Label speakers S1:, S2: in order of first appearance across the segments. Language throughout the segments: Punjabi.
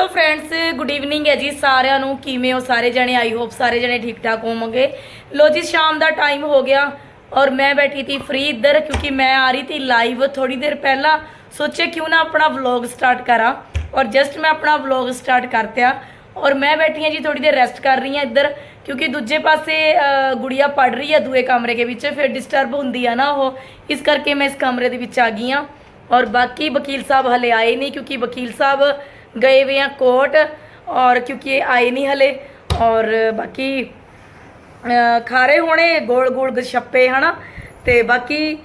S1: ਹੈਲੋ ਫਰੈਂਡਸ ਗੁੱਡ ਈਵਨਿੰਗ ਹੈ ਜੀ ਸਾਰਿਆਂ ਨੂੰ। ਕਿਵੇਂ ਹੋ? ਸਾਰੇ ਜਣੇ ਆਈ ਹੋਪ ਸਾਰੇ ਜਣੇ ਠੀਕ ਠਾਕ ਹੋਵੋਗੇ। ਲੋ ਜੀ ਸ਼ਾਮ ਦਾ ਟਾਈਮ ਹੋ ਗਿਆ ਔਰ ਮੈਂ ਬੈਠੀ ਥੀ ਫ੍ਰੀ ਇੱਧਰ ਕਿਉਂਕਿ ਮੈਂ ਆ ਰਹੀ ਥੀ ਲਾਈਵ ਥੋੜੀ ਦੇਰ ਪਹਿਲਾਂ। ਸੋਚਿਆ ਕਿਉਂ ਨਾ ਆਪਣਾ ਵਲੌਗ ਸਟਾਰਟ ਕਰਾਂ ਔਰ ਜਸਟ ਮੈਂ ਆਪਣਾ ਵਲੌਗ ਸਟਾਰਟ ਕਰਤਿਆ ਔਰ ਮੈਂ ਬੈਠੀ ਹਾਂ ਜੀ ਥੋੜੀ ਦੇਰ ਰੈਸਟ ਕਰ ਰਹੀ ਹਾਂ ਇੱਧਰ ਕਿਉਂਕਿ ਦੂਜੇ ਪਾਸੇ ਅ, ਗੁੜੀਆ ਪੜ ਰਹੀ ਹੈ ਦੂਏ ਕਮਰੇ ਦੇ ਵਿੱਚ ਫਿਰ ਡਿਸਟਰਬ ਹੁੰਦੀ ਆ ਨਾ ਉਹ। ਇਸ ਕਰਕੇ ਮੈਂ ਇਸ ਕਮਰੇ ਦੇ ਵਿੱਚ ਆ ਗਈ ਹਾਂ ਔਰ ਬਾਕੀ ਵਕੀਲ ਸਾਹਿਬ ਹਲੇ ਆਏ ਨਹੀਂ ਕਿਉਂਕਿ ਵਕੀਲ ਸਾਹਿਬ ਗਏ ਹੋਏ ਆ ਕੋਟ ਔਰ ਕਿਉਂਕਿ ਇਹ ਆਏ ਨਹੀਂ ਹਲੇ ਔਰ ਬਾਕੀ ਖਾਰੇ ਹੋਣੇ, ਗੋਲ ਗੋਲ ਗਛੱਪੇ ਹਨਾ? ਤੇ ਬਾਕੀ,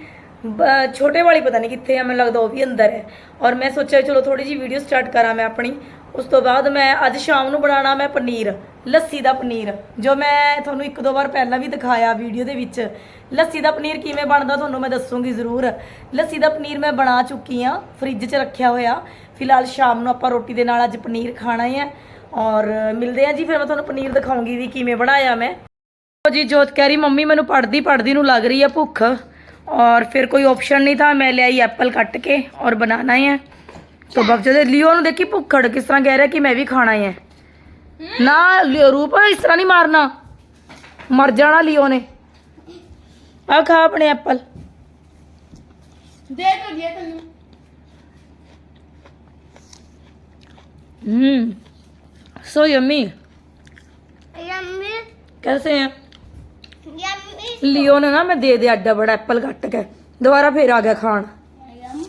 S1: ਬ- ਛੋਟੇ ਵਾਲੀ ਪਤਾ ਨਹੀਂ ਕਿੱਥੇ ਆ, ਮੈਨੂੰ ਲੱਗਦਾ ਉਹ ਵੀ ਅੰਦਰ ਹੈ। ਔਰ ਮੈਂ ਸੋਚਿਆ ਚਲੋ ਥੋੜੀ ਜੀ ਵੀਡੀਓ ਸਟਾਰਟ ਕਰਾਂ ਮੈਂ ਆਪਣੀ। ਉਸ ਤੋਂ ਬਾਅਦ ਮੈਂ ਅੱਜ ਸ਼ਾਮ ਨੂੰ ਬਣਾਉਣਾ ਮੈਂ ਪਨੀਰ, ਲੱਸੀ ਦਾ ਪਨੀਰ, ਜੋ ਮੈਂ ਤੁਹਾਨੂੰ ਇੱਕ ਦੋ ਵਾਰ ਪਹਿਲਾਂ ਵੀ ਦਿਖਾਇਆ ਵੀਡੀਓ ਦੇ ਵਿੱਚ। ਲੱਸੀ ਦਾ ਪਨੀਰ ਕਿਵੇਂ ਬਣਦਾ ਤੁਹਾਨੂੰ ਮੈਂ ਦੱਸੂਗੀ ਜ਼ਰੂਰ। ਲੱਸੀ ਦਾ ਪਨੀਰ ਮੈਂ ਬਣਾ ਚੁੱਕੀ ਆ ਫ੍ਰਿਜ 'ਚ ਰੱਖਿਆ ਹੋਇਆ। ਫਿਲਹਾਲ ਸ਼ਾਮ ਨੂੰ ਆਪਾਂ ਰੋਟੀ ਦੇ ਨਾਲ ਅੱਜ ਪਨੀਰ ਖਾਣਾ ਹੈ ਔਰ ਮਿਲਦੇ ਆ ਜੀ ਫਿਰ ਮੈਂ ਤੁਹਾਨੂੰ ਪਨੀਰ ਦਿਖਾਉਂਗੀ ਵੀ ਕਿਵੇਂ ਬਣਾਇਆ ਮੈਂ ਉਹ ਜੀ ਜੋਤ ਕਹਿ ਰਹੀ ਮੰਮੀ ਮੈਨੂੰ ਪੜਦੀ ਪੜਦੀ ਨੂੰ ਲੱਗ ਰਹੀ ਹੈ ਭੁੱਖ ਔਰ ਫਿਰ ਕੋਈ ਆਪਸ਼ਨ ਨਹੀਂ था ਮੈਂ ਲਿਆਈ ਐਪਲ ਕੱਟ ਕੇ ਔਰ ਬਣਾਣਾ ਹੈ तो ਬਾਬ ਜਦ ਲਿਓ ਨੂੰ ਦੇਖੀ ਭੁੱਖੜ ਕਿਸ ਤਰ੍ਹਾਂ ਕਹਿ ਰਿਹਾ ਕਿ ਮੈਂ ਵੀ ਖਾਣਾ ਹੈ ਨਾ ਲਿਓ ਰੂਪ ਇਸ ਤਰ੍ਹਾਂ ਨਹੀਂ ਮਾਰਨਾ ਮਰ ਜਾਣਾ ਲਿਓ ਨੇ ਆ ਖਾ ਆਪਣੇ ਐਪਲ
S2: दे तो दिया
S1: हम्म सो यम्मी
S2: यम्मी
S1: कैसे हैं
S2: यम्मी
S1: लियो ने ना मैं दे दिया एड्डा बड़ा एप्पल कट के दोबारा फिर आ गया खान
S2: यम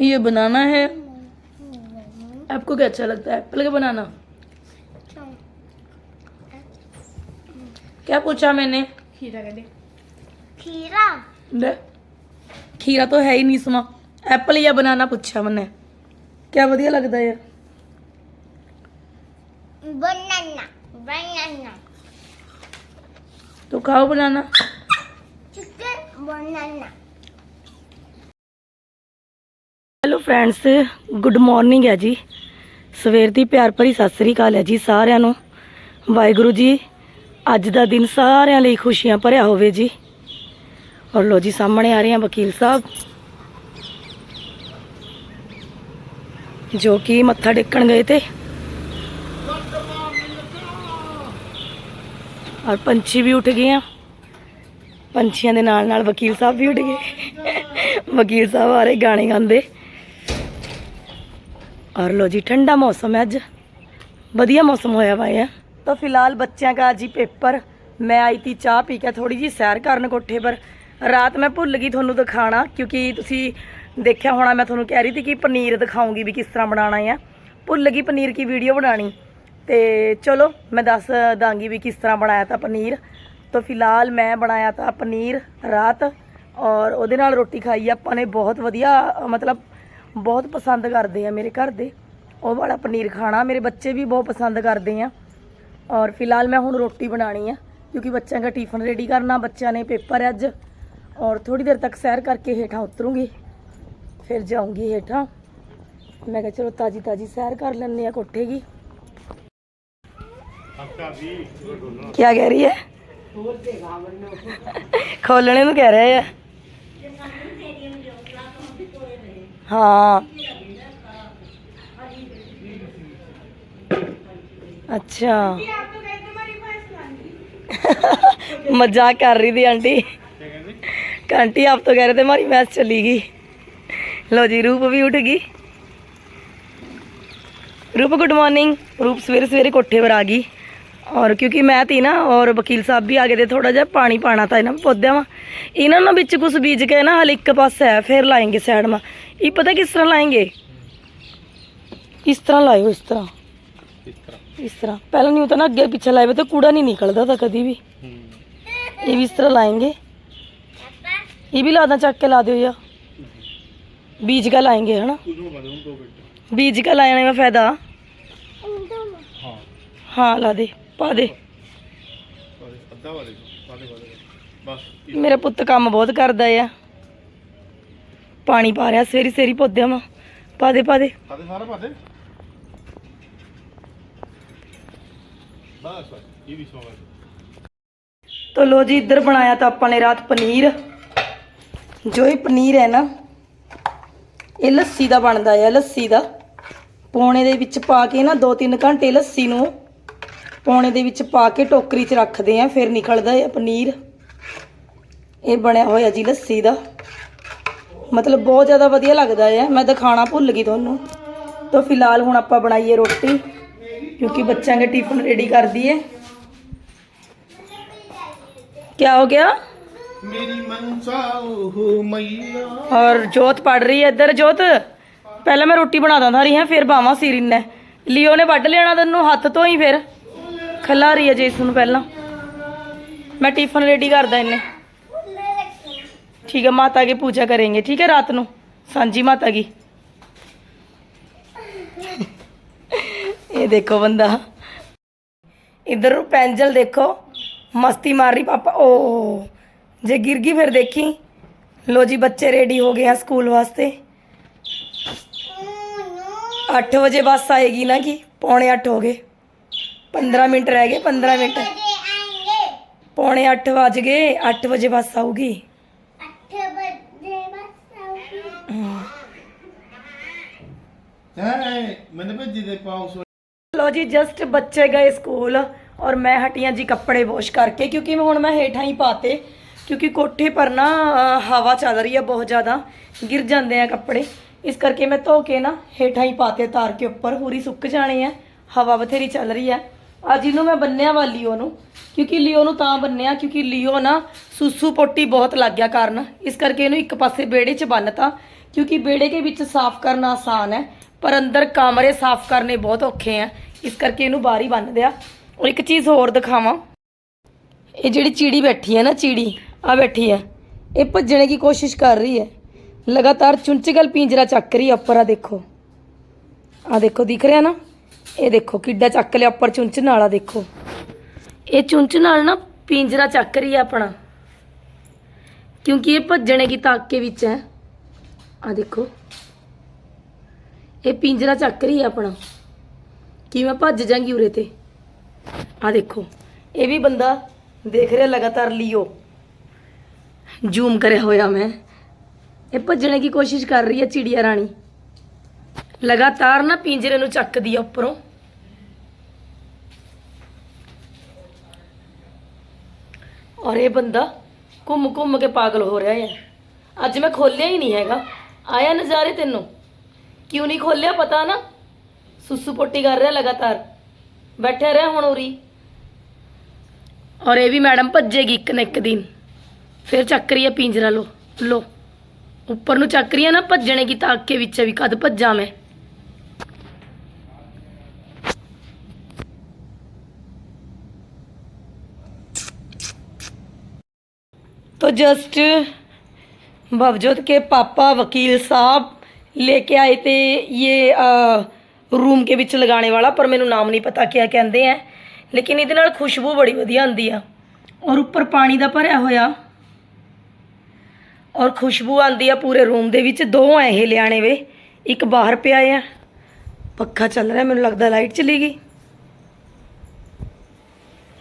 S1: ये बनाना है आपको क्या अच्छा लगता है एप्पल का बनाना क्या पूछा मैंने
S2: खीरा का दे खीरा
S1: ले, खीरा तो है ही नहीं सुना एप्पल या बनाना पूछा मैंने क्या बढ़िया लगता है
S2: बनाना बनाना
S1: तो खाओ banana
S2: chicken banana
S1: hello friends good morning ਹੈ ਜੀ ਸਵੇਰ ਦੀ ਪਿਆਰ ਭਰੀ ਸਤਿ ਸ੍ਰੀ ਅਕਾਲ ਹੈ ਜੀ ਸਾਰਿਆਂ ਨੂੰ ਵਾਹਿਗੁਰੂ ਜੀ ਅੱਜ ਦਾ ਦਿਨ ਸਾਰਿਆਂ ਲਈ ਖੁਸ਼ੀਆਂ ਭਰਿਆ ਹੋਵੇ ਜੀ। ਔਰ ਲੋ ਜੀ, ਸਾਹਮਣੇ ਆ ਰਹੇ ਹਨ ਵਕੀਲ ਸਾਹਿਬ। ਜੋ ਕਿ ਮੱਥਾ ਟੇਕਣ ਗਏ ਤੇ। ਔਰ ਪੰਛੀ ਵੀ ਉੱਠ ਗਏ ਆ। ਪੰਛੀਆਂ ਦੇ ਨਾਲ ਨਾਲ ਵਕੀਲ ਸਾਹਿਬ ਵੀ ਉੱਠ ਗਏ। ਵਕੀਲ ਸਾਹਿਬ ਆ ਰਹੇ ਗਾਣੇ ਗਾਉਂਦੇ। ਔਰ ਲੋ ਜੀ, ਠੰਡਾ ਮੌਸਮ ਹੈ ਅੱਜ। ਵਧੀਆ ਮੌਸਮ ਹੋਇਆ ਵਾ ਆ ਤਾਂ ਫਿਲਹਾਲ ਬੱਚਿਆਂ ਦਾ ਅੱਜ ਹੀ ਪੇਪਰ, ਮੈਂ ਆਈ ਤੀ ਚਾਹ ਪੀ ਕੇ ਥੋੜੀ ਜੀ ਸੈਰ ਕਰਨ ਕੋਠੇ ਪਰ। ਰਾਤ ਮੈਂ ਭੁੱਲ ਗਈ ਤੁਹਾਨੂੰ ਦਿਖਾਣਾ ਕਿਉਂਕਿ ਤੁਸੀਂ ਦੇਖਿਆ ਹੋਣਾ ਮੈਂ ਤੁਹਾਨੂੰ ਕਹਿ ਰਹੀ ਸੀ ਕਿ ਪਨੀਰ ਦਿਖਾਉਂਗੀ ਵੀ ਕਿਸ ਤਰ੍ਹਾਂ ਬਣਾਉਣਾ ਹੈ ਭੁੱਲ ਗਈ ਪਨੀਰ ਕੀ ਵੀਡੀਓ ਬਣਾਣੀ ਤੇ ਚਲੋ, ਮੈਂ ਦੱਸ ਦਾਂਗੀ ਵੀ ਕਿਸ ਤਰ੍ਹਾਂ ਬਣਾਇਆ ਤਾਂ ਪਨੀਰ। ਤਾਂ ਫਿਲਹਾਲ ਮੈਂ ਬਣਾਇਆ ਤਾਂ ਪਨੀਰ ਰਾਤ ਔਰ ਉਹਦੇ ਨਾਲ ਰੋਟੀ ਖਾਈ ਆਪਾਂ ਨੇ। ਬਹੁਤ ਵਧੀਆ, ਮਤਲਬ ਬਹੁਤ ਪਸੰਦ ਕਰਦੇ ਆ ਮੇਰੇ ਘਰ ਦੇ। ਉਹ ਵਾਲਾ ਪਨੀਰ ਖਾਣਾ, ਮੇਰੇ ਬੱਚੇ ਵੀ ਬਹੁਤ ਪਸੰਦ ਕਰਦੇ ਆ। ਔਰ ਫਿਲਹਾਲ ਮੈਂ ਹੁਣ ਰੋਟੀ ਬਣਾਣੀ ਆ, ਕਿਉਂਕਿ ਬੱਚਿਆਂ ਦਾ ਟਿਫਨ ਰੈਡੀ ਕਰਨਾ, ਬੱਚਿਆਂ ਨੇ ਪੇਪਰ ਹੈ ਅੱਜ। ਔਰ ਥੋੜੀ ਦੇਰ ਤੱਕ ਸੈਰ ਕਰਕੇ ਹੇਠਾਂ ਉਤਰੂੰਗੀ, ਫਿਰ ਜਾਊਂਗੀ ਹੇਠਾਂ। ਮੈਂ ਕਿਹਾ ਚਲੋ ਤਾਜੀ ਤਾਜੀ ਸੈਰ ਕਰ ਲੈਣੇ ਆ ਕੋਠੇ ਕੀ ਕੀ ਕਹਿ ਰਹੀ ਹੈ? ਖੋਲਣੇ ਨੂੰ ਕਹਿ ਰਹੇ ਆ ਹਾਂ ਅੱਛਾ। ਮਜ਼ਾਕ ਕਰ ਰਹੀ थी ਆਂਟੀ। आंटी आप तो कह रहे थे हमारी भैंस चली गई लो जी रूप भी उठ गई रूप गुड मॉर्निंग रूप सवेरे सवेरे कोठे पर आ गई ਔਰ ਕਿਉਂਕਿ ਮੈਂ ਤੀ ਨਾ ਔਰ ਵਕੀਲ ਸਾਹਿਬ ਵੀ ਆ ਗਏ ਤੇ ਥੋੜਾ ਜਿਹਾ ਪਾਣੀ ਪਾਣਾ ਤਾਂ ਇਹਨਾਂ ਪੌਦਿਆਂ ਵਾ। ਇਹਨਾਂ ਨਾਲ ਵਿੱਚ ਕੁਝ ਬੀਜ ਕੇ ਨਾ ਹਲ ਇੱਕ ਪਾਸਾ ਹੈ ਫਿਰ ਲਾਏਗੇ ਸਾਈਡ ਮਾ। ਇਹ ਪਤਾ ਕਿਸ ਤਰ੍ਹਾਂ ਲਾਏਗੇ? ਇਸ ਤਰ੍ਹਾਂ ਲਾਇਓ ਇਸ ਤਰ੍ਹਾਂ। ਇਸ ਤਰ੍ਹਾਂ। ਪਹਿਲਾਂ ਨਹੀਂ ਹੁੰਦਾ ਅੱਗੇ ਪਿੱਛੇ ਲਾਏ ਤੇ ਕੂੜਾ ਨਹੀਂ ਨਿਕਲਦਾ ਤਾਂ ਕਦੀ ਵੀ। ਇਹ ਵੀ ਇਸ ਤਰ੍ਹਾਂ ਲਾਏਂਗੇ। ਇਹ ਵੀ ਲਾਦਾ ਚੱਕ ਕੇ ਲਾ ਦਿਓ ਯਾ ਬੀਜ ਕਾ ਲਾਏਂਗੇ ਹਨਾ? ਬੀਜ ਕਾ ਲਾਣੇ ਦਾ ਫਾਇਦਾ? ਹਾਂ। ਲਾ ਦੇ ਪਾ ਦੇ। ਮੇਰਾ ਪੁੱਤ ਕੰਮ ਬਹੁਤ ਕਰਦਾ ਆ। ਪਾਣੀ ਪਾ ਰਿਹਾ ਸਵੇਰੀ ਸਵੇਰੀ ਪੌਦਿਆਂ ਮਾ ਪਾ ਦੇ। ਪਾ ਦੇ
S3: ਸਾਰਾ ਪਾ ਦੇ। ਬਸ ਬਸ ਇਹ ਵੀ ਸਵਾਦ ਹੈ
S1: तो लो जी इधर बनाया था ਆਪਾਂ ਨੇ ਰਾਤ ਪਨੀਰ ਜੋ ਇਹ ਪਨੀਰ ਹੈ ਨਾ ਇਹ ਲੱਸੀ ਦਾ ਬਣਦਾ ਹੈ ਲੱਸੀ ਦਾ ਪੌਣੇ ਦੇ ਵਿੱਚ ਪਾ ਕੇ ਨਾ 2-3 ਘੰਟੇ ਲੱਸੀ ਨੂੰ ਪੌਣੇ ਦੇ ਵਿੱਚ ਪਾ ਕੇ ਟੋਕਰੀ 'ਚ ਰੱਖਦੇ ਆ ਫਿਰ ਨਿਕਲਦਾ ਹੈ ਪਨੀਰ ਇਹ ਬਣਿਆ ਹੋਇਆ ਜੀ ਲੱਸੀ ਦਾ ਮਤਲਬ ਬਹੁਤ ਜ਼ਿਆਦਾ ਵਧੀਆ ਲੱਗਦਾ ਹੈ ਮੈਂ ਦਿਖਾਣਾ ਭੁੱਲ ਗਈ ਤੁਹਾਨੂੰ ਤਾਂ ਫਿਲਹਾਲ ਹੁਣ ਆਪਾਂ ਬਣਾਈਏ ਰੋਟੀ ਕਿਉਂਕਿ ਬੱਚਿਆਂ ਦੇ ਟਿਫਨ ਰੈਡੀ ਕਰ ਦਈਏ क्या हो गया
S3: ਮੇਰੀ ਮਨਸਾ ਉਹ ਮਈਆ
S1: और जोत पढ़ रही है इधर जोत पहले मैं रोटी बना दा रही है फिर बावा सीरिन ने लियो ने ਵੱਢ ਲੈਣਾ ਤੈਨੂੰ ਹੱਥ ਤੋਂ ਹੀ ਫਿਰ ਖਲਾ ਰਹੀ ਹੈ ਜੇਸ ਨੂੰ ਪਹਿਲਾਂ मैं टिफिन रेडी करदा इन्हें ठीक है माता की पूजा करेंगे ठीक है रात ਨੂੰ सांझी माता की ਇਹ ਦੇਖੋ ਬੰਦਾ। ਇਧਰ ਪੈਂਜਲ ਦੇਖੋ। ਮਸਤੀ ਮਾਰ ਰਹੀ ਪਾਪਾ। ਓ ਜੇ ਗਿਰ ਗਈ ਫਿਰ ਦੇਖੀ। ਲੋ ਜੀ ਬੱਚੇ ਰੈਡੀ ਹੋ ਗਏ ਆ ਸਕੂਲ ਵਾਸਤੇ। 8 ਵਜੇ ਬੱਸ ਆਏਗੀ ਨਾ ਕਿ? ਪੌਣੇ 8 ਹੋ ਗਏ। 15 ਮਿੰਟ ਰਹਿ ਗਏ 15
S2: ਮਿੰਟ।
S1: ਪੌਣੇ 8 ਵਜ ਗਏ 8 ਵਜੇ ਬੱਸ ਆਊਗੀ।
S2: 8 ਵਜੇ ਬੱਸ ਆਊਗੀ
S3: ਹਾਂ ਮੈਨੂੰ ਭੇਜੀ ਦੇ 500
S1: ਲੋ ਜੀ ਜਸਟ ਬੱਚੇ ਗਏ ਸਕੂਲ ਔਰ ਮੈਂ ਹਟੀਆਂ ਜੀ ਕੱਪੜੇ ਵੋਸ਼ ਕਰਕੇ, ਕਿਉਂਕਿ ਹੁਣ ਮੈਂ ਹੇਠਾਂ ਹੀ ਪਾਤੇ, ਕਿਉਂਕਿ ਕੋਠੇ ਪਰ ਨਾ ਹਵਾ ਚੱਲ ਰਹੀ ਹੈ ਬਹੁਤ ਜ਼ਿਆਦਾ, ਗਿਰ ਜਾਂਦੇ ਆ ਕੱਪੜੇ। ਇਸ ਕਰਕੇ ਮੈਂ ਧੋ ਕੇ ਨਾ ਹੇਠਾਂ ਹੀ ਪਾਤੇ ਤਾਰ ਕੇ ਉੱਪਰ, ਹੋਰੀ ਸੁੱਕ ਜਾਣੇ ਆ, ਹਵਾ ਬਥੇਰੀ ਚੱਲ ਰਹੀ ਹੈ ਅੱਜ ਇਹਨੂੰ ਮੈਂ ਬੰਨਿਆ ਵਾ ਲਿਓ ਨੂੰ ਕਿਉਂਕਿ ਲਿਓ ਨੂੰ ਤਾਂ ਬੰਨਿਆ, ਕਿਉਂਕਿ ਲਿਓ ਨਾ ਸੁਸੂ ਪੋਟੀ ਬਹੁਤ ਲੱਗ ਗਿਆ ਕਾਰਨ। ਇਸ ਕਰਕੇ ਇਹਨੂੰ ਇੱਕ ਪਾਸੇ ਬੇੜੇ 'ਚ ਬੰਨਤਾ, ਕਿਉਂਕਿ ਬੇੜੇ ਦੇ ਵਿੱਚ ਸਾਫ਼ ਕਰਨਾ ਆਸਾਨ ਹੈ, ਪਰ ਅੰਦਰ ਕਮਰੇ ਸਾਫ਼ ਕਰਨੇ ਬਹੁਤ ਔਖੇ ਆ। ਇਸ ਕਰਕੇ ਇਹਨੂੰ ਬਾਹਰ ਹੀ ਬੰਨ ਦਿਆ ਔਰ ਇੱਕ ਚੀਜ਼ ਹੋਰ ਦਿਖਾਵਾਂ। ਇਹ ਜਿਹੜੀ ਚਿੜੀ ਬੈਠੀ ਹੈ ਨਾ ਚਿੜੀ, ਆ ਬੈਠੀ ਹੈ। ਇਹ ਭੱਜਣ ਦੀ ਕੋਸ਼ਿਸ਼ ਕਰ ਰਹੀ ਹੈ। ਲਗਾਤਾਰ ਚੁੰਚਗਲ ਪਿੰਜਰਾ ਚੱਕ ਰਹੀ ਹੈ ਉੱਪਰ, ਆ ਦੇਖੋ। ਆ ਦੇਖੋ, ਦਿਖ ਰਿਹਾ ਨਾ? ਇਹ ਦੇਖੋ, ਕਿੱਡਾ ਚੱਕ ਲਿਆ ਉੱਪਰ ਚੁੰਚ ਨਾਲ, ਆ ਦੇਖੋ। ਇਹ ਚੁੰਚ ਨਾਲ ਨਾ ਪਿੰਜਰਾ ਚੱਕ ਰਹੀ ਹੈ ਆਪਣਾ। ਕਿਉਂਕਿ ਇਹ ਭੱਜਣੇ ਕੀ ਤਾਕੇ ਵਿੱਚ ਹੈ। ਆ ਦੇਖੋ। ਇਹ ਪਿੰਜਰਾ ਚੱਕ ਰਹੀ ਹੈ ਆਪਣਾ। ਕਿ ਮੈਂ ਭੱਜ ਜਾਗੀ ਉਰੇ ਤੇ? ਆ ਦੇਖੋ, ਇਹ ਵੀ ਬੰਦਾ ਦੇਖ ਰਿਹਾ ਲਗਾਤਾਰ ਲਿਓ। ਜ਼ੂਮ ਕਰਿਆ ਹੋਇਆ ਮੈਂ। ਇਹ ਭੱਜਣੇ ਦੀ ਕੋਸ਼ਿਸ਼ ਕਰ ਰਹੀ ਹੈ ਚਿੜੀਆ ਰਾਣੀ। ਲਗਾਤਾਰ ਨਾ ਪਿੰਜਰੇ ਨੂੰ ਚੱਕਦੀ ਆ ਉੱਪਰੋਂ। ਔਰ ਇਹ ਬੰਦਾ ਘੁੰਮ ਘੁੰਮ ਕੇ ਪਾਗਲ ਹੋ ਰਿਹਾ ਹੈ। ਅੱਜ ਮੈਂ ਖੋਲਿਆ ਹੀ ਨਹੀਂ ਹੈਗਾ। ਆਇਆ ਨਜ਼ਾਰੇ ਤੈਨੂੰ। ਕਿਉਂ ਨਹੀਂ ਖੋਲਿਆ, ਪਤਾ ਨਾ? ਸੁਸੂ ਪੋਟੀ ਕਰ ਰਿਹਾ ਲਗਾਤਾਰ ਬੈਠੇ ਰਿਹਾ ਹੁਣ ਉਰੀ ਔਰ ਇਹ ਵੀ ਮੈਡਮ ਭੱਜੇਗੀ ਇੱਕ ਨਾ ਇੱਕ ਦਿਨ ਫਿਰ ਚੱਕ ਰਹੀ ਹੈ ਪਿੰਜਰਾ ਲੋ ਲੋ ਉੱਪਰ ਨੂੰ ਚੱਕ ਰਹੀ ਹੈ ਨਾ ਭੱਜਣੇ ਕੀ ਤਾਕੇ ਵਿੱਚ ਵੀ ਕਦ ਭੱਜਾਂ ਮੈਂ तो जस्ट भवजोत के पापा वकील साहब लेके आए थे ये अ, रूम के ਵਿੱਚ ਲਗਾਉਣੇ ਵਾਲਾ ਪਰ ਮੈਨੂੰ ਨਾਮ ਨਹੀਂ ਪਤਾ ਕਿਆ ਕਹਿੰਦੇ ਆ ਲੇਕਿਨ ਇਹਦੇ ਨਾਲ ਖੁਸ਼ਬੂ ਬੜੀ ਵਧੀਆ ਆਉਂਦੀ ਆ ਔਰ ਉੱਪਰ ਪਾਣੀ ਦਾ ਭਰਿਆ ਹੋਇਆ ਔਰ ਖੁਸ਼ਬੂ ਆਉਂਦੀ ਆ ਪੂਰੇ ਰੂਮ ਦੇ ਵਿੱਚ ਦੋ ਐ ਇਹ ਲਿਆਣੇ ਵੇ ਇੱਕ ਬਾਹਰ ਪਿਆ ਆ ਪੱਖਾ ਚੱਲ ਰਿਹਾ ਮੈਨੂੰ ਲੱਗਦਾ ਲਾਈਟ ਚਲੀ ਗਈ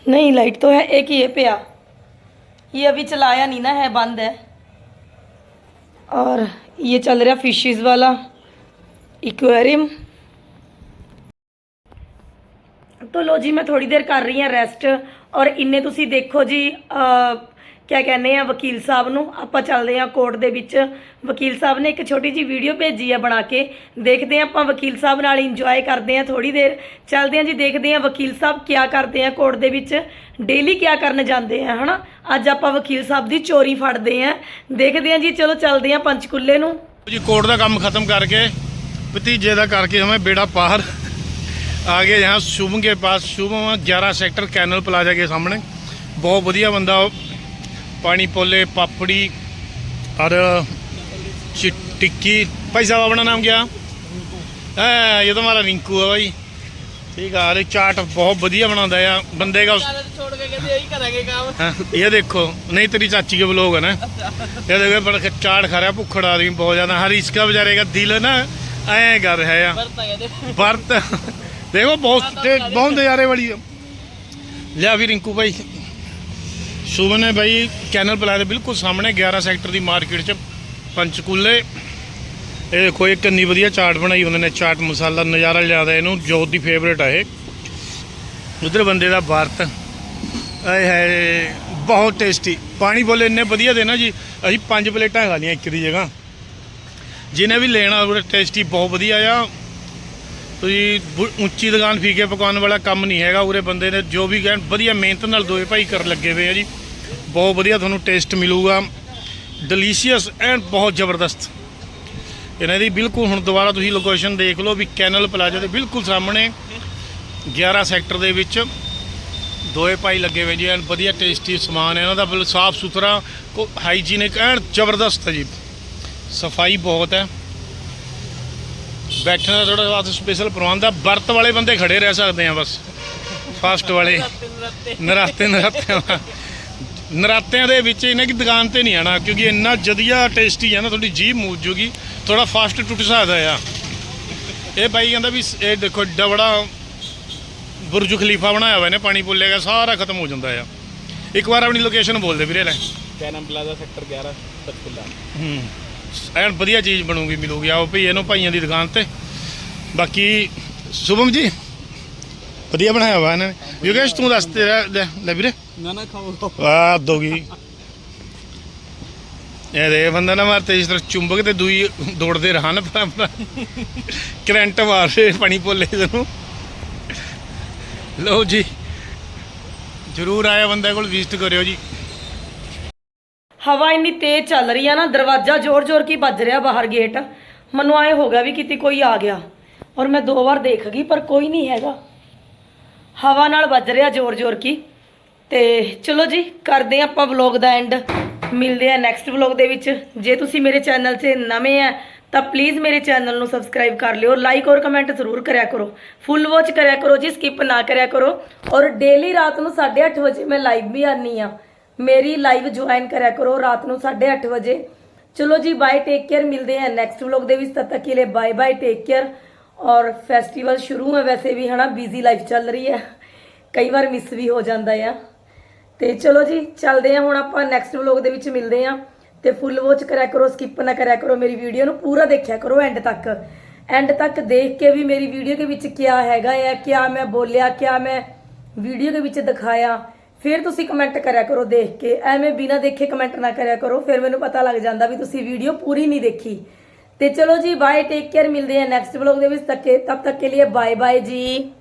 S1: नहीं लाइट तो है एक ही है पिया ये अभी चलाया नहीं ना है बंद है और ये चल रहा फिशेस वाला इक्वेरियम तो लो जी मैं थोड़ी देर कर रही ਹਾਂ ਰੈਸਟ ਔਰ ਇੰਨੇ ਤੁਸੀਂ ਦੇਖੋ ਜੀ ਅਹ, ਕਿਆ ਕਹਿੰਦੇ ਆ ਵਕੀਲ ਸਾਹਿਬ ਨੂੰ ਆਪਾਂ ਚੱਲਦੇ ਆ ਕੋਰਟ ਦੇ ਵਿੱਚ ਵਕੀਲ ਸਾਹਿਬ ਨੇ ਇੱਕ ਛੋਟੀ ਜੀ ਵੀਡੀਓ ਭੇਜੀ ਆ ਬਣਾ ਕੇ ਦੇਖਦੇ ਆ ਆਪਾਂ ਵਕੀਲ ਸਾਹਿਬ ਨਾਲ ਇੰਜੋਏ ਕਰਦੇ ਆ ਥੋੜੀ ਦੇਰ ਚੱਲਦੇ ਆ ਜੀ ਦੇਖਦੇ ਆ ਵਕੀਲ ਸਾਹਿਬ ਕਿਆ ਕਰਦੇ ਆ ਕੋਰਟ ਦੇ ਵਿੱਚ ਡੇਲੀ ਕਿਆ ਕਰਨ ਜਾਂਦੇ ਆ ਹਨਾ ਅੱਜ ਆਪਾਂ ਵਕੀਲ ਸਾਹਿਬ ਦੀ ਚੋਰੀ ਫੜਦੇ ਆ ਦੇਖਦੇ ਆ ਜੀ ਚਲੋ ਚੱਲਦੇ ਆ ਪੰਚਕੁੱਲੇ ਨੂੰ
S3: ਜੀ ਕੋਰਟ ਦਾ ਕੰਮ ਖਤਮ करके भतीजे ਦਾ करके हमें बेड़ा पार आ गए यहाँ शुभम के पास शुभम 11 सेक्टर कैनल प्लाजा के सामने बहुत बढ़िया बंदा वो। पानी पोले पापड़ी और चि- टिक्की भाई साहब अपना नाम क्या है ये तो हमारा रिंकू है भाई ठीक है अरे चाट बहुत बढ़िया बनाता है यार बंदे का
S4: छोड़ के कहते यही करेंगे काम
S3: हाँ, ये देखो नहीं तेरी चाची के ब्लॉग है ना ये देखो बड़ा चाट खा रहा है भुखड़ आदमी बहुत ज्यादा हर इसका बेचारे का दिल ना ऐ कर है यार
S4: बरता
S3: ਦੇਖੋ ਬਹੁਤ ਤੇ ਬਹੁਤ ਨਜ਼ਾਰੇ ਵਾਲੀ ਆ। ਲਿਆ ਵੀ ਰਿੰਕੂ ਭਾਈ। ਸ਼ੁਭਨ ਨੇ ਭਾਈ ਕੈਨਲ ਪਲਾ ਦੇ ਬਿਲਕੁਲ ਸਾਹਮਣੇ 11 ਸੈਕਟਰ ਦੀ ਮਾਰਕੀਟ 'ਚ ਪੰਚਕੂਲੇ। ਇਹ ਦੇਖੋ ਇੱਕ ਕਿੰਨੀ ਵਧੀਆ ਚਾਟ ਬਣਾਈ ਉਹਨਾਂ ਨੇ। ਚਾਟ ਮਸਾਲਾ ਨਜ਼ਾਰਾ ਲਿਆਦਾ ਇਹਨੂੰ ਜੋਤ ਦੀ ਫੇਵਰੇਟ ਆ ਇਹ। ਉਧਰ ਬੰਦੇ ਦਾ ਵਰਤ ਆਏ ਹੈ ਬਹੁਤ ਟੇਸਟੀ ਪਾਣੀ ਬੋਲੇ ਇੰਨੇ ਵਧੀਆ ਦੇ ਨਾ ਜੀ ਅਸੀਂ ਪੰਜ ਪਲੇਟਾਂ ਖਾ ਲਈਆਂ ਇੱਕ ਦੀ ਜਗ੍ਹਾ। ਜਿਹਨੇ ਵੀ ਲੈਣਾ ਉਹ ਟੇਸਟੀ ਬਹੁਤ ਵਧੀਆ ਆ। ਤੁਸੀਂ ਬੁ- ਉੱਚੀ ਦੁਕਾਨ ਫੀਕੇ ਪਕਾਉਣ ਵਾਲਾ ਕੰਮ ਨਹੀਂ ਹੈਗਾ ਉਰੇ ਬੰਦੇ ਨੇ, ਜੋ ਵੀ ਕਹਿਣ, ਵਧੀਆ ਮਿਹਨਤ ਨਾਲ ਦੋਏ ਭਾਈ ਕਰ ਲੱਗੇ ਹੋਏ ਆ ਜੀ। ਬਹੁਤ ਵਧੀਆ ਤੁਹਾਨੂੰ ਟੇਸਟ ਮਿਲੂਗਾ। ਡਿਲੀਸ਼ੀਅਸ ਐਂਡ ਬਹੁਤ ਜ਼ਬਰਦਸਤ। ਇਹਨਾਂ ਦੀ ਬਿਲਕੁਲ ਹੁਣ ਦੁਬਾਰਾ ਤੁਸੀਂ ਲੋਕੇਸ਼ਨ ਦੇਖ ਲਓ ਵੀ ਕੈਨਲ ਪਲਾਜ਼ਾ ਦੇ ਬਿਲਕੁਲ ਸਾਹਮਣੇ 11 ਸੈਕਟਰ ਦੇ ਵਿੱਚ ਦੋਏ ਭਾਈ ਲੱਗੇ ਹੋਏ ਜੀ ਐਨ ਵਧੀਆ ਟੇਸਟੀ ਸਮਾਨ ਹੈ। ਇਹਨਾਂ ਦਾ ਬਿਲ ਸਾਫ਼ ਸੁਥਰਾ, ਕੋ ਹਾਈਜੀਨਿਕ ਐਂਡ ਜ਼ਬਰਦਸਤ ਹੈ ਜੀ। ਸਫ਼ਾਈ ਬਹੁਤ ਹੈ। ਬੈਠਣ ਦਾ ਥੋੜਾ ਵਾਸਤੇ ਸਪੈਸ਼ਲ ਪ੍ਰਬੰਧ ਆ। ਵਰਤ ਵਾਲੇ ਬੰਦੇ ਖੜੇ ਰਹਿ ਸਕਦੇ ਆ ਬਸ। ਫਾਸਟ ਵਾਲੇ। ਨਰਾਤੇ ਨਰਾਤਿਆਂ ਦਾ। ਨਰਾਤਿਆਂ ਦੇ ਵਿੱਚ ਇਹਨਾਂ ਦੀ ਦੁਕਾਨ ਤੇ ਨਹੀਂ ਆਣਾ ਕਿਉਂਕਿ ਇੰਨਾ ਜਦੀਆ ਟੇਸਟੀ ਹੈ ਨਾ ਤੁਹਾਡੀ ਜੀਭ ਮੂਜ ਜੂਗੀ। ਥੋੜਾ ਫਾਸਟ ਟੁੱਟ ਸਕਦਾ ਆ। ਇਹ ਬਾਈ ਕਹਿੰਦਾ ਵੀ ਇਹ ਦੇਖੋ ਏਡਾ ਬੜਾ ਬੁਰਜ ਖਲੀਫਾ ਬਣਾਇਆ ਹੋਇਆ ਨੇ ਪਾਣੀ ਪੁੱਲੇਗਾ ਸਾਰਾ ਖਤਮ ਹੋ ਜਾਂਦਾ ਆ। ਇੱਕ ਵਾਰ ਆਪਣੀ ਲੋਕੇਸ਼ਨ ਬੋਲ ਦੇ ਵੀਰੇ ਲੈ।
S4: ਕੈਨਮ ਪਲਾਜ਼ਾ ਸੈਕਟਰ 11 ਪੰਚਕੂਲਾ
S3: ਹੂੰ। ਐਨ ਵਧੀਆ ਚੀਜ਼ ਬਣੂਗੀ ਮਿਲੂਗੀ। ਆਓ ਭਈ ਇਹਨੂੰ ਭਾਈਆਂ ਦੀ ਦੁਕਾਨ ਤੇ। ਬਾਕੀ ਸ਼ੁਭਮ ਜੀ ਵਧੀਆ ਬਣਾਇਆ ਵਾ ਇਹਨਾਂ ਨੇ। ਯੋਗੇਸ਼ ਤੂੰ ਦੱਸ ਤੇਰਾ ਲੈ ਲੈ ਵੀਰੇ।
S4: ਨਾ ਨਾ ਖਾਓ।
S3: ਆ ਦੋਗੀ ਇਹ ਦੇ ਬੰਦਾ ਨਾ ਮਾਰਤੇ ਇਸ ਤਰ੍ਹਾਂ ਚੁੰਬਕ ਤੇ ਦੂਈ ਦੌੜਦੇ ਰਹਿਣ ਪਰ ਕਰੰਟ ਮਾਰੇ ਪਾਣੀ ਪੋਲੇ ਤੈਨੂੰ ਲਓ ਜੀ ਜਰੂਰ ਆਇਆ ਬੰਦੇ ਕੋਲ ਵਿਜ਼ਿਟ ਕਰਿਓ ਜੀ।
S1: ਹਵਾ ਇੰਨੀ ਤੇਜ਼ ਚੱਲ ਰਹੀ ਆ ਨਾ, ਦਰਵਾਜ਼ਾ ਜ਼ੋਰ-ਜ਼ੋਰ ਕੀ ਵੱਜ ਰਿਹਾ ਬਾਹਰ ਗੇਟ ਮੈਨੂੰ ਆਏ ਹੋ ਗਿਆ ਵੀ ਕਿਤੇ ਕੋਈ ਆ ਗਿਆ। ਔਰ ਮੈਂ ਦੋ ਵਾਰ ਦੇਖ ਗਈ, ਪਰ ਕੋਈ ਨਹੀਂ ਹੈਗਾ। ਹਵਾ ਨਾਲ ਵੱਜ ਰਿਹਾ ਜ਼ੋਰ-ਜ਼ੋਰ ਕੀ? ਤੇ ਚਲੋ ਜੀ, ਕਰਦੇ ਹਾਂ ਆਪਾਂ ਵਲੌਗ ਦਾ ਐਂਡ ਮਿਲਦੇ ਆ ਨੈਕਸਟ ਵਲੌਗ ਦੇ ਵਿੱਚ। ਜੇ ਤੁਸੀਂ ਮੇਰੇ ਚੈਨਲ 'ਤੇ ਨਵੇਂ ਆ, ਤਾਂ ਪਲੀਜ਼ ਮੇਰੇ ਚੈਨਲ ਨੂੰ ਸਬਸਕ੍ਰਾਈਬ ਕਰ ਲਿਓ। ਲਾਈਕ ਔਰ ਕਮੈਂਟ ਜ਼ਰੂਰ ਕਰਿਆ ਕਰੋ। ਫੁੱਲ ਵਾਚ ਕਰਿਆ ਕਰੋ ਜੀ ਸਕਿਪ ਨਾ ਕਰਿਆ ਕਰੋ। ਔਰ ਡੇਲੀ ਰਾਤ ਨੂੰ 8:30 ਵਜੇ ਮੈਂ ਲਾਈਵ ਵੀ ਆਨੀ ਆ। ਮੇਰੀ ਲਾਈਵ ਜੁਆਇਨ ਕਰਿਆ ਕਰੋ ਰਾਤ ਨੂੰ 8:30 ਵਜੇ। ਚਲੋ ਜੀ ਬਾਏ ਟੇਕ ਕੇਅਰ ਮਿਲਦੇ ਆ ਨੈਕਸਟ ਵਲੌਗ ਦੇ ਵਿੱਚ। ਤਦ ਤੱਕ ਕੇ ਲਈ ਬਾਏ ਬਾਏ ਟੇਕ ਕੇਅਰ ਔਰ ਫੈਸਟੀਵਲ ਸ਼ੁਰੂ ਹੈ ਵੈਸੇ ਵੀ, ਹਨਾ ਬਿਜ਼ੀ ਲਾਈਫ ਚੱਲ ਰਹੀ ਹੈ। ਕਈ ਵਾਰ ਮਿਸ ਵੀ ਹੋ ਜਾਂਦਾ ਆ। ਤੇ ਚਲੋ ਜੀ, ਚੱਲਦੇ ਆ ਹੁਣ ਆਪਾਂ ਨੈਕਸਟ ਵਲੌਗ ਦੇ ਵਿੱਚ, ਮਿਲਦੇ ਆ ਤੇ ਫੁੱਲ ਵਾਚ ਕਰਿਆ ਕਰੋ ਸਕਿਪ ਨਾ ਕਰਿਆ ਕਰੋ ਮੇਰੀ ਵੀਡੀਓ ਨੂੰ। ਪੂਰਾ ਦੇਖਿਆ ਕਰੋ ਐਂਡ ਤੱਕ। ਐਂਡ ਤੱਕ ਦੇਖ ਕੇ ਵੀ ਮੇਰੀ ਵੀਡੀਓ ਦੇ ਵਿੱਚ ਕੀ ਹੈਗਾ ਆ, ਕਿਆ ਮੈਂ ਬੋਲਿਆ, ਕਿਆ ਮੈਂ ਵੀਡੀਓ ਦੇ ਵਿੱਚ ਦਿਖਾਇਆ। ਫਿਰ ਤੁਸੀਂ ਕਮੈਂਟ ਕਰਿਆ ਕਰੋ ਦੇਖ ਕੇ। ਐਵੇਂ ਬਿਨਾ ਦੇਖੇ ਕਮੈਂਟ ਨਾ ਕਰਿਆ ਕਰੋ। ਫਿਰ ਮੈਨੂੰ ਪਤਾ ਲੱਗ ਜਾਂਦਾ ਵੀ ਤੁਸੀਂ ਵੀਡੀਓ ਪੂਰੀ ਨਹੀਂ ਦੇਖੀ। ਤੇ ਚਲੋ ਜੀ ਬਾਏ ਟੇਕ ਕੇਅਰ ਮਿਲਦੇ ਆ ਨੈਕਸਟ ਵਲੌਗ ਦੇ ਵਿੱਚ। ਤੱਕ ਤਬ ਤੱਕ ਕੇ ਲਈ ਬਾਏ ਬਾਏ ਜੀ।